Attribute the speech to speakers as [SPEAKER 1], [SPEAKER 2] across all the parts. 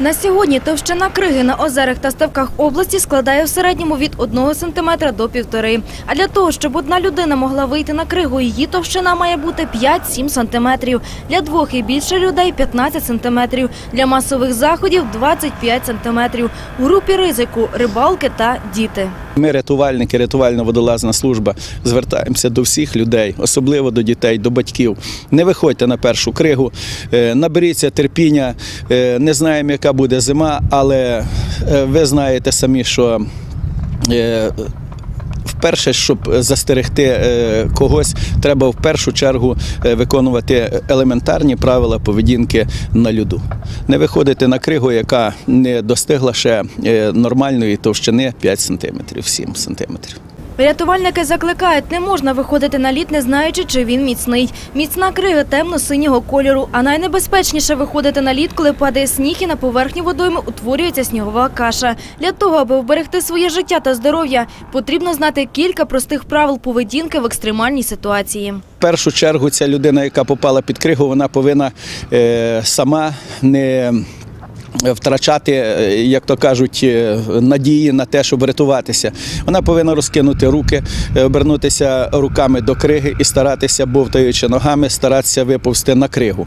[SPEAKER 1] На сьогодні товщина криги на озерах та ставках області складає в середньому від 1 см до 1,5 А для того, щоб одна людина могла вийти на кригу, її товщина має бути 5-7 см. Для двох і більше людей 15 см. Для масових заходів 25 см. В групі ризику рибалки та діти.
[SPEAKER 2] Ми, рятувальники, рятувально-водолазна служба, звертаємося до всіх людей, особливо до дітей, до батьків. Не виходьте на першу кригу, е, наберіться терпіння. Е, Не знаємо, яка буде зима, але е, ви знаєте самі, що. е, Вперше, щоб застерегти е, когось, треба в першу чергу виконувати елементарні правила поведінки на льоду. Не виходити на кригу, яка не достигла ще нормальної товщини 5 см, 7 см.
[SPEAKER 1] Рятувальники закликають, не можна виходити на лід, не знаючи, чи він міцний. Міцна крига темно-синього кольору, а найнебезпечніше виходити на лід, коли падає сніг і на поверхні водойми утворюється снігова каша. Для того, аби вберегти своє життя та здоров'я, потрібно знати кілька простих правил поведінки в екстремальній ситуації.
[SPEAKER 2] В першу чергу ця людина, яка попала під кригу, вона повинна е, сама не втрачати, е, як то кажуть, е, надії на те, щоб врятуватися. Вона повинна розкинути руки, е, обернутися руками до криги і старатися, бовтаючи ногами, старатися виповзти на кригу.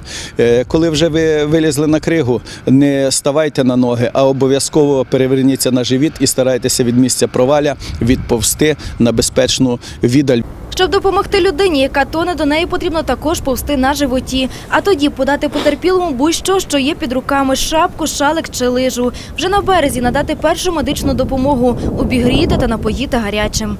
[SPEAKER 2] Коли вже ви вилізли на кригу, не ставайте на ноги, а обов'язково переверніться на живіт і старайтеся від місця проваля відповзти на безпечну віддаль.
[SPEAKER 1] Щоб допомогти людині, яка тоне, до неї потрібно також повсти на животі, а тоді подати потерпілому будь-що, що є під руками – шапку, шалик чи лижу. Вже на березі надати першу медичну допомогу, обігріти та напоїти гарячим.